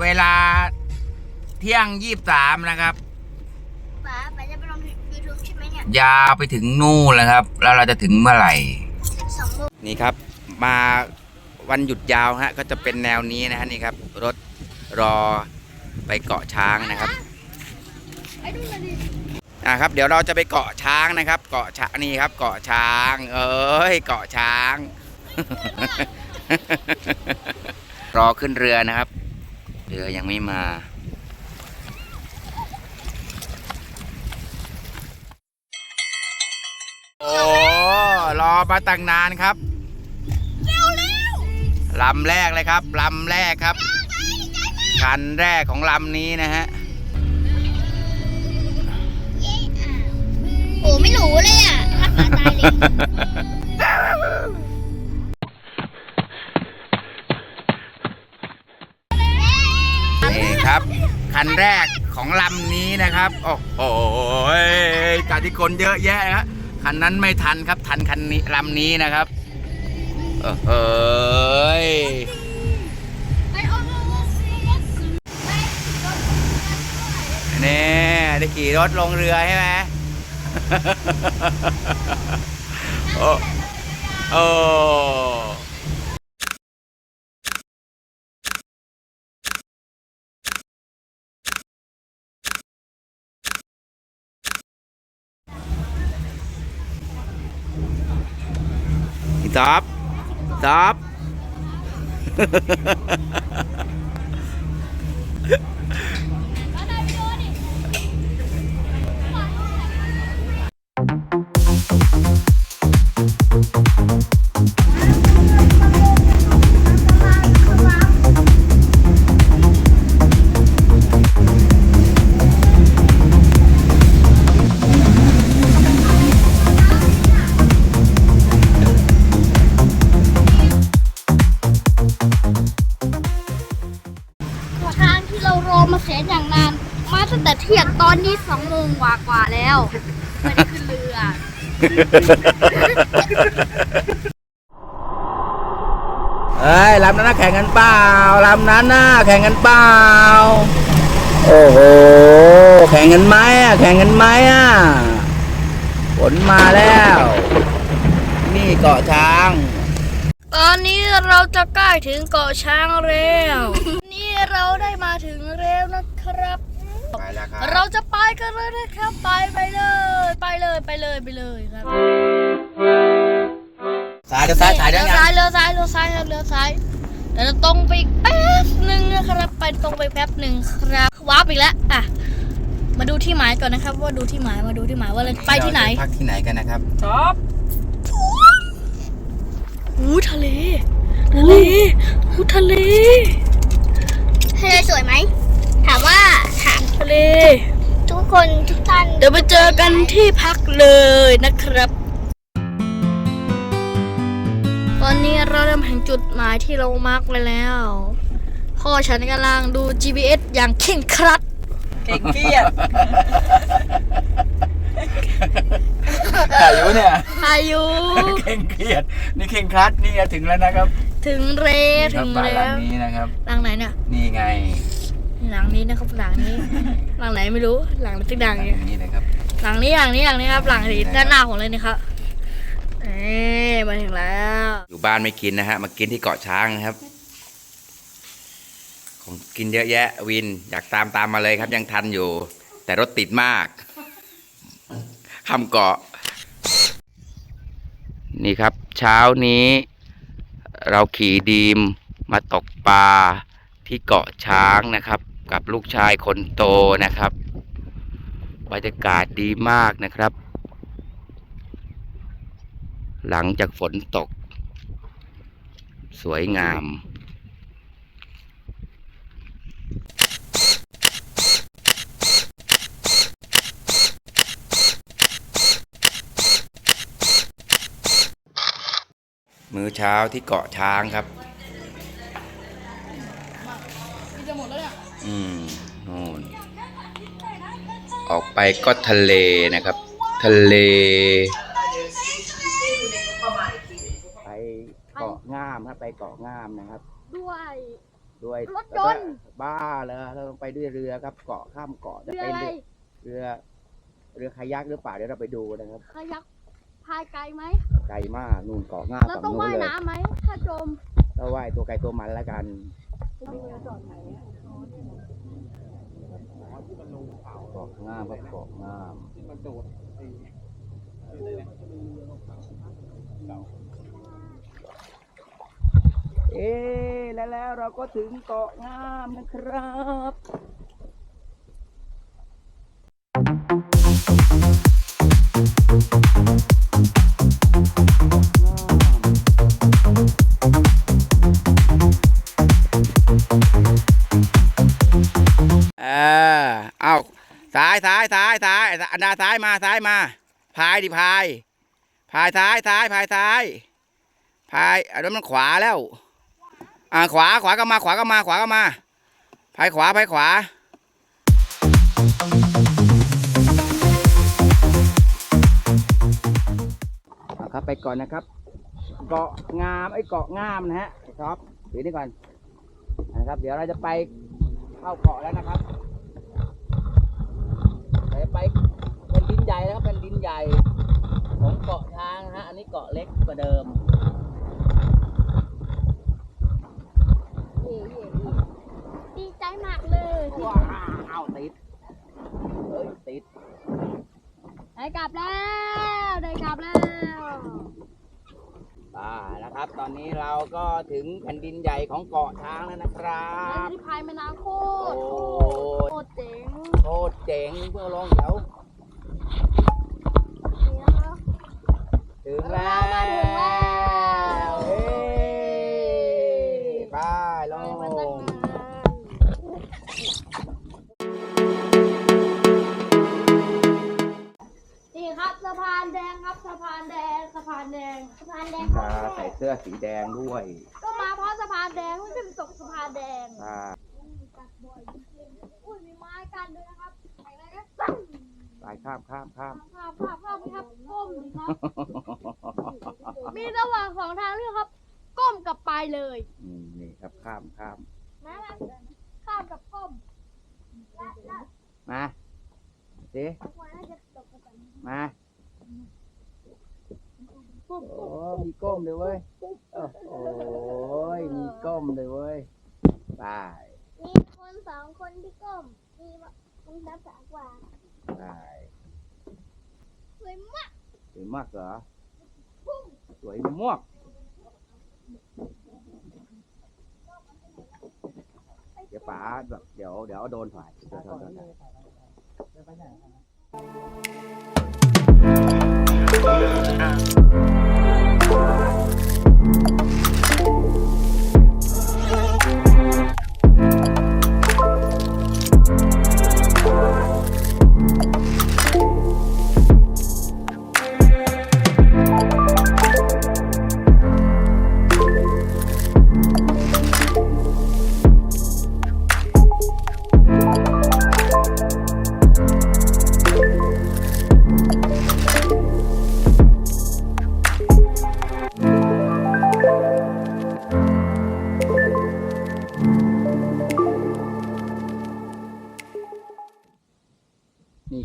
เวลาเที่ยงยี่สามนะครับป๋าป๋าจะไปลงยูทูบใช่ไหมเนี่ยยาวไปถึงนู่นแล้วครับ แล้วเราจะถึงเมื่อไหร่ สองโมงนี่ครับมาวันหยุดยาวฮะก็จะเป็นแนวนี้นะฮะนี่ครับ รถรอไปเกาะช้างนะครับไปดูเลยดิอ่าครับ เดี๋ยวเราจะไปเกาะช้างนะครับ เกาะช้างนี่ครับ เกาะช้าง เอ้ยเกาะช้าง รอขึ้นเรือนะครับ เรือยังไม่มาโอ้รอมาตั้งนานครับเร็วเร็วลำแรกเลยครับลำแรกครับคันแรกของลำนี้นะฮะโอ้ไม่รู้เลยอะรักหมาตายเลย ครับคันแรกของลำนี้นะครับ โอ้โหจากที่คนเยอะแยะนะครับคันนั้นไม่ทันครับทันคันนี้ลำนี้นะครับเออเฮ้ยไปโอ้โหนี่ได้ขี่รถลงเรือใช่ไหมโอ้โอ้ ตอบต๊อบ เที่ยงตอนนี้สองโมงกว่ากว่าๆแล้วไม่ได้ขึ้นเรือ เอ้ยลำนั้นน่ะแข่งกันเปล่าลำนั้นน่ะแข่งกันเปล่าโอ้โหแข่งกันไหมอะแข่งกันไหมอะฝนมาแล้ว นี่เกาะช้าง ตอนนี้เราจะใกล้ถึงเกาะช้างแล้ว นี่เราได้มาถึงแล้วนะครับ ไปแล้วครัเราจะไปกันเลยนะครับ ไปไปเลย ไปเลยไปเลยไปเลยครับสายจะซ้ายถ่ายได้เลี้ยวไงซ้ายเลี้ยวซ้ายเลี้ยวซ้ายครับเลี้ยวซ้ายเดี๋ยวจะตรงไปอีกแป๊บหนึ่งนะครับไปตรงไปแป๊บหนึ่งครับวาร์ปอีกแล้วอะมาดูที่หมายก่อนนะครับ ว่าดูที่หมายมาดูที่หมายว่าเราไปที่ไหนเราจะพักที่ไหนกันนะครับอู้ทะเลทะเลอู้ทะเล ทะเลสวยไหม ถามว่าถามทะเลทุกคนทุกท่านเดี๋ยวไปเจอกันที่พักเลยนะครับ ตอนนี้เราเริ่มถึงจุดหมายที่เรามาร์กไว้แล้วพ่อฉันกำลังดู GPS อย่างเข่งครัดเก่งเกลียดถ่ายอยู่เนี่ยอายุเข่งเครียด นี่เข่งครัดนี่ถึงแล้วนะครับ ถึงเรถึงบ้านหแล้ลัวงนี้นะครับหลังไหนเนี่ย นี่ไง หลังนี้นะครับหลังนี้ หลังไหนไม่รู้หลังติ๊กดังเนี่ยนี่นะครับหลังนี้หลังนี้หลังนี้ครับ หลังนี้ด้านหน้าผมเลยนะครับเอ้มาถึงแล้ว อยู่บ้านไม่กินนะฮะมากินที่เกาะช้างนะครับ ของกินเยอะแยะวินอยากตามตามมาเลยครับ ยังทันอยู่ แต่รถติดมากคำเกาะ นี่ครับ เช้านี้ เราขี่ดีมมาตกปลา ที่เกาะช้างนะครับ กับลูกชายคนโตนะครับ บรรยากาศดีมากนะครับ หลังจากฝนตก สวยงามมื้อเช้าที่เกาะช้างครับ อืมโน่นออกไปก็ทะเลนะครับ ทะเล ไปเกาะงามครับไปเกาะงามนะครับ ด้วย ด้วยรถยนต์บ้าเลยเราต้องไปด้วยเรือครับ เกาะข้ามเกาะจะเรือไปอะไรเรือเรือเรือคายักหรือเปล่าเดี๋ยวเราไปดูนะครับ ขยักพายไกลไหมไกลมากนู่นเกาะง่าแล้วฝั่งต้องนู้นว่ายเลยน้ำไหมถ้าจม ก็ว่ายตัวไกลตัวมันแล้วกันเกาะ ง่ามครับเกาะงามเอ๊แล้วแล้วเราก็ถึงเกาะงามนะครับ อันดาซ้ายมาซ้ายมา พายดิพาย พายซ้ายซ้ายพายซ้าย พายอันนั้นมันขวาแล้ว อ่าขวาขวาก็มาขวาก็มาขวาก็มา พายขวาพายขวาเอาครับไปก่อนนะครับ เกาะงามไอ้เกาะงามนะฮะไอ้ท็อปถือนี่ก่อนนะครับ เดี๋ยวเราจะไปเข้าเกาะแล้วนะครับเดี๋ยวไปเป็นดินให ญ่นะครับเป็นดินใหญ่ของเกาะช้างนะฮะอันนี้เกาะเล็กกว่าเดิมเย่เย่เย่ดีใจมากเลยที่ว้าวติดเอ้ยติดได้กลับแล้วได้กลับแล้วอ่านะครับ ตอนนี้เราก็ถึงแผ่นดินใหญ่ของเกาะช้างแล้วนะครัแล้วบที่พายแม่น้ำโคโอ้ตรโคตรเจ๋งโคตรเจ๋งเพื่อลงเดี๋ยว ถึงแล้วเรามาถึงแล้วเฮ้ไปลไปมาตั้งงนานนี่ครับสะพานแดงครับสะพานแดงสะพานแดงสะพานแดงตาใส่เสื้อสีแดงด้วยก็มาเพราะสะพานแดงไม่ใช่ตกสะพานแดงอ่าอุ้ยมีไม้กันด้วยนะครับไปเลยก็ตั้ งไปข้ามข้ามข้ามภาพภาพภาพไหมครับก้มดิครับมีระหว่างสองทางเลือกครับ ก้มกับไปเลยอืมนี่ครับข้ามข้ามนะครับข้ามกับก้มมาสิมาโอ้มีก้มเลยเว้ยโอ้โอ้ยมีก้มเลยเว้ยไปมีคนสองคนที่ก้มมีคนทับสากว่าไปสวยมากสวยมา กเหรอสวยมากเดี๋ยวป๋าแบบเดี๋ยวเดี๋ยวโดนถ่ายเดี๋ยวโดนถ่ายนี่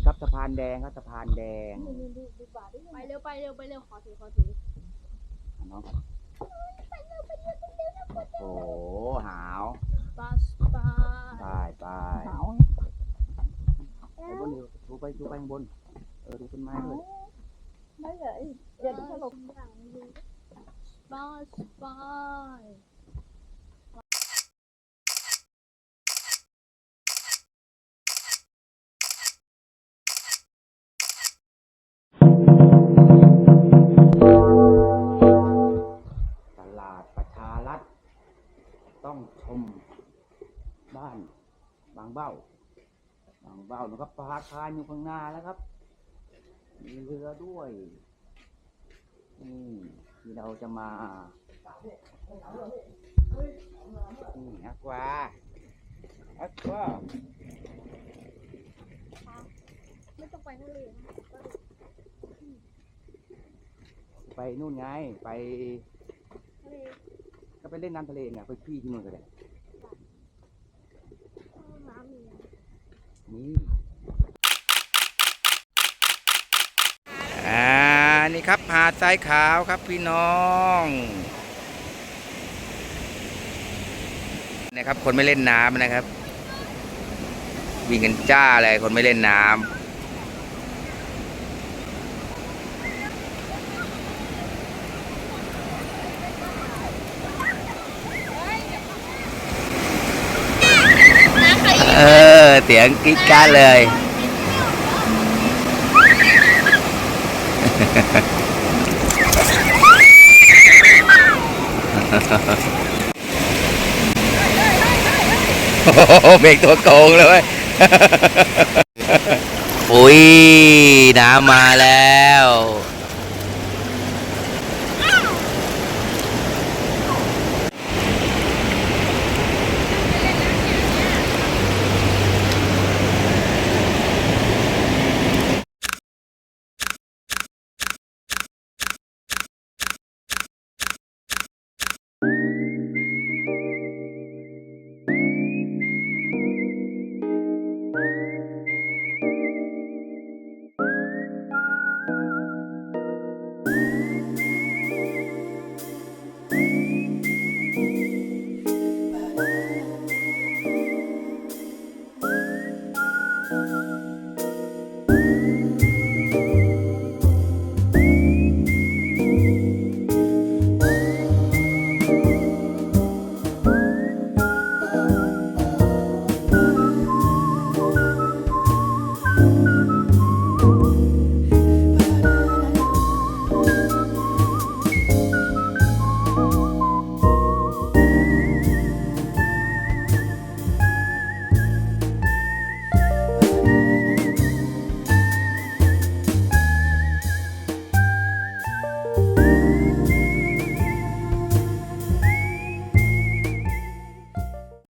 ครับสะพานแดงครับสะพานแดงไปเร็วไปเร็วไปเร็วขอถือขอถืออะน้องครับโอ้โหหาวบัสบาไปไปไปบนเดี๋ยวดูไปดูไปข้างบน เออดูต้นไม้ด้วยเดี๋ยวสลบบัสบายต เบ้าบางเบ้านะครับปลาคารอยู่ข้างหน้าแล้วครับ มีเรือด้วยนี่ที่เราจะมานี่อากวาอากวาไม่ต้องไปทะเลนะไปนู่นไง ไปทะเลก็ไปเล่นน้ำทะเลไงไปขี้ที่นู่นก็ได้นี่ อ่านี่ครับหาดทรายขาวครับพี่น้องนะครับ คนไม่เล่นน้ำนะครับ วิ่งกันจ้าเลยคนไม่เล่นน้ำ นะใคร เออ เสียงกรี๊ดกราดเลย โอ้โหเบรกตัวโกงเลย อุ้ยน้ำมาแล้ว